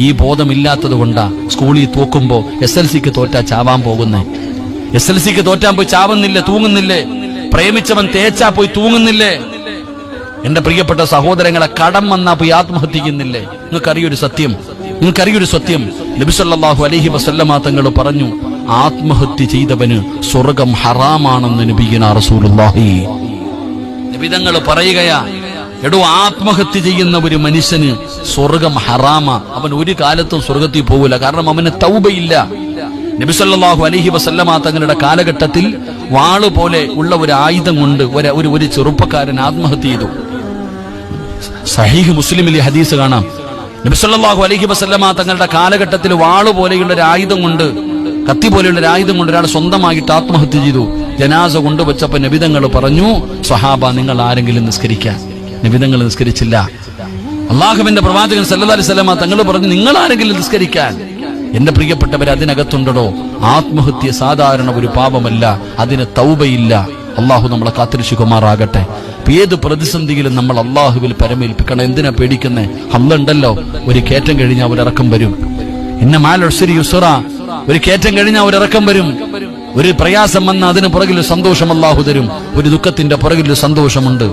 ഈ ബോധമില്ലാത്തത് കൊണ്ടാ സ്കൂളിൽ തോക്കുമ്പോ എസ് എൽ സിക്ക് തോറ്റാ ചാവാൻ പോകുന്നേ. എസ് എൽ സിക്ക് തോറ്റാൻ പോയി ചാവുന്നില്ലേ? തൂങ്ങുന്നില്ലേ? പ്രേമിച്ചവൻ തേച്ചാ പോയി തൂങ്ങുന്നില്ലേ? എന്റെ പ്രിയപ്പെട്ട സഹോദരങ്ങളെ കടം വന്നാ പോയി ആത്മഹത്യക്കുന്നില്ലേ നിങ്ങൾക്കറിയൊരു സത്യം? നിങ്ങൾക്കറിയൊരു സത്യം? നബിസല്ലാഹു അലഹി വസല്ലമ തങ്ങൾ പറഞ്ഞു ആത്മഹത്യ ചെയ്തവന് സ്വർഗം ഹറാമാണെന്ന് നബിഗിന റസൂലുള്ളാഹി. നിബിതങ്ങൾ പറയുകയാ എടോ ആത്മഹത്യ ചെയ്യുന്ന ഒരു മനുഷ്യന് സ്വർഗം ഹറാമ. അവൻ ഒരു കാലത്തും സ്വർഗത്തിൽ പോകില്ല കാരണം അവന് തൗബയില്ല. നബിസല്ലാഹു അലഹി വസല്ലമ തങ്ങളുടെ കാലഘട്ടത്തിൽ വാൾ പോലെ ഉള്ള ഒരു ആയുധം കൊണ്ട് ഒരു ഒരു ചെറുപ്പക്കാരൻ ആത്മഹത്യ ചെയ്തു. സഹീഹ് മുസ്ലിമിലെ ഹദീസ് കാണാം. നബിസല്ലാഹു അലഹി വസല്ലമ തങ്ങളുടെ കാലഘട്ടത്തിൽ വാൾ പോലെയുള്ള ഒരു ആയുധം കൊണ്ട് കത്തി പോലെയുള്ള ഒരു ആയുധം കൊണ്ട് ഒരാൾ സ്വന്തമായിട്ട് ആത്മഹത്യ ചെയ്തു. ജനാസ കൊണ്ടുവച്ചപ്പോ നബിതങ്ങൾ പറഞ്ഞു സഹാബ നിങ്ങൾ ആരെങ്കിലും നിസ്കരിക്കാൻ. നബിതങ്ങൾ നിസ്കരിച്ചില്ല. അള്ളാഹുവിന്റെ പ്രവാചകൻ സല്ലല്ലാഹു അലൈഹി വസല്ലമ തങ്ങൾ പറഞ്ഞു നിങ്ങൾ ആരെങ്കിലും നിസ്കരിക്കാൻ? എന്റെ പ്രിയപ്പെട്ടവർ അതിനകത്തുണ്ടോ ആത്മഹത്യ സാധാരണ ഒരു പാപമല്ല അതിന് തൗബയില്ല. അള്ളാഹു നമ്മളെ കാത്തിരിച്ചുകുമാറാകട്ടെ ഏത് പ്രതിസന്ധിയിലും നമ്മൾ അള്ളാഹുവിൽ പരമേൽപ്പിക്കണം. എന്തിനാ പേടിക്കുന്നേ? അല്ലുണ്ടല്ലോ ഒരു കയറ്റം കഴിഞ്ഞാൽ ഒരിറക്കം വരും. ഇന്ന മാലൊസരി യുസുറ. ഒരു കയറ്റം കഴിഞ്ഞാൽ ഒരിറക്കം വരും. ഒരു പ്രയാസം വന്ന അതിന് പുറകിൽ സന്തോഷം അള്ളാഹു തരും. ഒരു ദുഃഖത്തിന്റെ പുറകിൽ സന്തോഷമുണ്ട്.